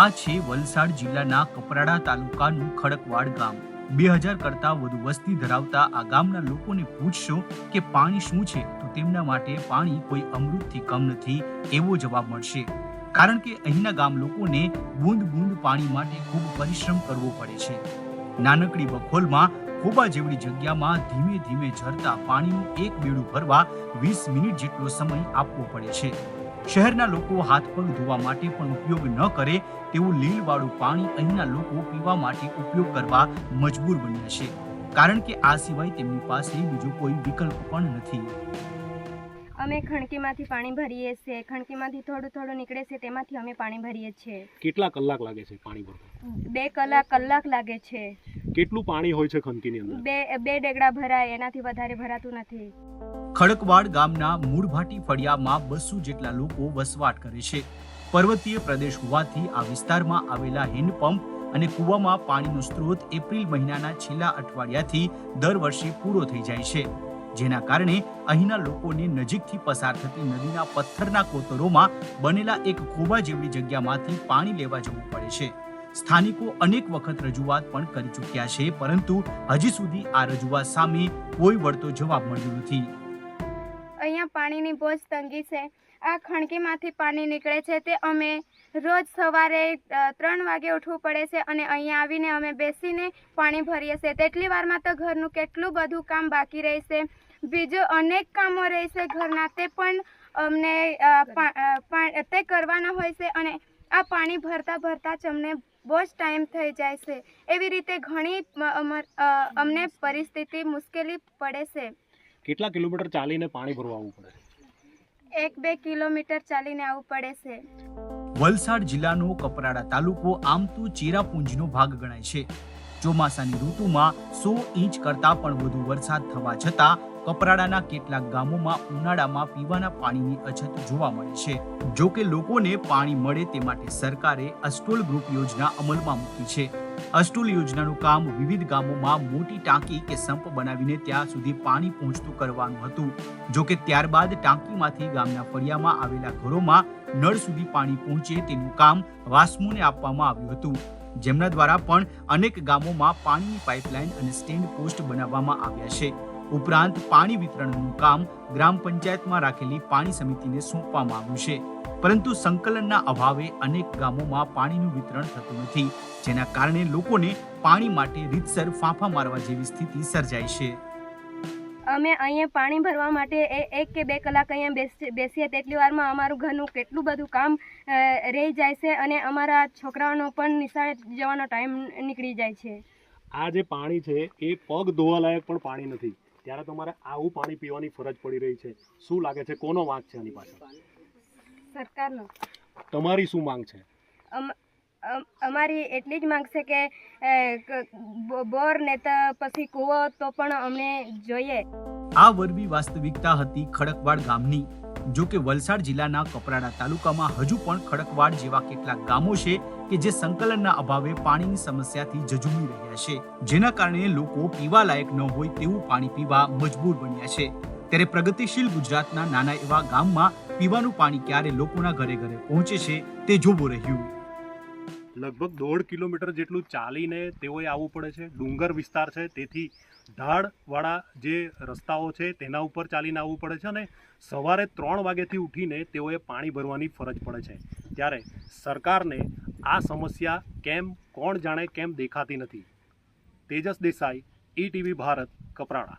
આ છે વલસાડ જિલ્લાના કપરાડા તાલુકાનું ખડકવાડ ગામ. બે હજાર કરતાં વધુ વસ્તી ધરાવતા આ ગામના લોકોને પૂછશો કે પાણી શું છે, તો તેમના માટે પાણી કોઈ અમૃતથી કમ નથી એવો જવાબ મળશે. કારણ કે અહીંના ગામ લોકોને બૂંદ બૂંદ પાણી માટે ખૂબ પરિશ્રમ કરવો પડે છે. નાનકડી બખોલમાં ખોબા જેવડી જગ્યામાં ધીમે ધીમે ઝરતા પાણીનું એક બેડું ભરવા વીસ મિનિટ જેટલો સમય આપવો પડે છે. શહેરના લોકો હાથ પગ ધોવા માટે પણ ઉપયોગ ન કરે તેવું લીલવાળું પાણી અહીંના લોકો પીવા માટે ઉપયોગ કરવા મજબૂર બન્યા છે. કારણ કે આ સિવાય તેમની પાસે બીજો કોઈ વિકલ્પ પણ નથી. અમે ખણકીમાંથી પાણી ભરીએ છીએ. ખણકીમાંથી થોડું થોડું નીકળે છે તેમાંથી અમે પાણી ભરીએ છીએ. કેટલા કલાક લાગે છે પાણી ભરવા? બે કલાક કલાક લાગે છે. કેટલું પાણી હોય છે ખંતીની અંદર? બે બે ડેગડા ભરાય એનાથી વધારે ભરાતું નથી. ખડકવાડ ગામના મૂળભાટી ફળિયામાં બસો જેટલા લોકો વસવાટ કરે છે. પર્વતીય પ્રદેશ હોવાથી આ વિસ્તારમાં આવેલા હેન્ડપંપ અને કૂવામાં પાણીનો સ્ત્રોત એપ્રિલ મહિનાના છેલ્લા અઠવાડિયાથી દર વર્ષે પૂરો થઈ જાય છે. જેના કારણે અહીંના લોકોને નજીકથી પસાર થતી નદીના પથ્થરના કોતરોમાં બનેલા એક ખોબા જેવડી જગ્યામાંથી પાણી લેવા જવું પડે છે. સ્થાનિકો અનેક વખત રજૂઆત પણ કરી ચૂક્યા છે, પરંતુ હજી સુધી આ રજૂઆત સામે કોઈ વળતો જવાબ મળ્યો નથી. અહીંયા પાણીની બહુ જ તંગી છે. આ ખણકીમાંથી પાણી નીકળે છે તે અમે રોજ સવારે ત્રણ વાગે ઉઠવું પડે છે અને અહીંયા આવીને અમે બેસીને પાણી ભરીએ છીએ. તેટલી વારમાં તો ઘરનું કેટલું બધું કામ બાકી રહેશે બીજું અનેક કામો રહેશે ઘરના, તે પણ અમને તે કરવાના હોય છે અને આ પાણી ભરતા ભરતા જ અમને બહુ જ ટાઈમ થઈ જાય છે. એવી રીતે ઘણી અમર- અમને પરિસ્થિતિ મુશ્કેલી પડે છે. કેટલા કિલોમીટર ચાલીને પાણી ભરવા આવવું પડે? એક બે કિલોમીટર ચાલીને આવવું પડે છે. વલસાડ જિલ્લાનો કપરાડા તાલુકો આમ તો ચેરાપુંજનો ભાગ ગણાય છે. ચોમાસાની ઋતુમાં સો ઇંચ કરતાં પણ વધુ વરસાદ થવા છતાં કપરાડાના કેટલાક ગામોમાં ઉનાળામાં પીવાના પાણીની અછત જોવા મળે છે. જો કે લોકોને પાણી મળે તે માટે સરકારે અસ્ટોલ ગ્રુપ યોજના અમલમાં મૂકી છે. અસ્ટોલ યોજનાનું કામ વિવિધ ગામોમાં મોટી ટાંકી કે સંપ બનાવીને ત્યાં સુધી પાણી પહોંચતું કરવાનું હતું. જો કે ત્યારબાદ ટાંકીમાંથી ગામના ફળિયામાં આવેલા ઘરોમાં નળ સુધી પાણી પહોંચે તેનું કામ વાસ્મુને આપવામાં આવ્યું હતું. જેમના દ્વારા પણ અનેક ગામોમાં પાણીની પાઇપલાઇન અને સ્ટેન્ડ પોસ્ટ બનાવવામાં આવ્યા છે. ઉપરાંત પાણી વિતરણનું કામ ગ્રામ પંચાયતમાં રાખેલી પાણી સમિતિને સોંપવામાં આવ્યું છે. પરંતુ સંકલનના અભાવે અનેક ગામોમાં પાણીનું વિતરણ થતું નથી જેના કારણે લોકોને પાણી માટે રીતસર ફાંફા મારવા જેવી સ્થિતિ સર્જાય છે. અમે અહીંયા પાણી ભરવા માટે એ- એક કે બે કલાક અહીંયા બેસી બેસીએ તેટલી વારમાં અમારું ઘરનું કેટલું બધું કામ રહી જાય છે અને અમારા છોકરાઓનો પણ નિશાળે જવાનો ટાઈમ નીકળી જાય છે. આ જે પાણી છે એ પગ ધોવાલાયક પણ પાણી નથી. ત્યારે તમારે આવું પાણી પીવાની ફરજ પડી રહી છે. શું લાગે છે કોનો વાંક છે આની પાછળ? સરકારનો. તમારી શું માંગ છે? અમ- અમ- અમારી એટલી જ માંગ છે ક- બોર ને તો પછી કૂવો તો પણ અમને જોઈએ. આ વરવી વાસ્તવિકતા હતી ખડકવાડ ગામની. જો કે વલસાડ જિલ્લાના કપરાડા તાલુકામાં હજુ પણ ખડકવાડ જેવા કેટલાક ગામો છે કે જે સંકલનના અભાવે પાણીની સમસ્યાથી જજુમી રહ્યા છે. જેના કારણે લોકો પીવા લાયક ન હોય તેવું પાણી પીવા મજબૂર બન્યા છે. ત્યારે પ્રગતિશીલ ગુજરાતના નાના એવા ગામમાં પીવાનું પાણી ક્યારે લોકોના ઘરે ઘરે પહોંચે છે તે જોવું રહ્યું. લગભગ દોઢ કિલોમીટર જેટલું ચાલીને તેઓએ આવવું પડે છે. ડુંગર વિસ્તાર છે, તેથી ઢાળવાળા જે રસ્તાઓ છે, તેના ઉપર ચાલીને આવવું પડે છે અને સવારે ત્રણ વાગ્યાથી ઉઠીને તેઓએ પાણી ભરવાની ફરજ પડે છે. ત્યારે સરકારને આ સમસ્યા કેમ, કોણ જાણે, કેમ દેખાતી નથી? તેજસ દેસાઈ, ઈટીવી ભારત, કપરાડા.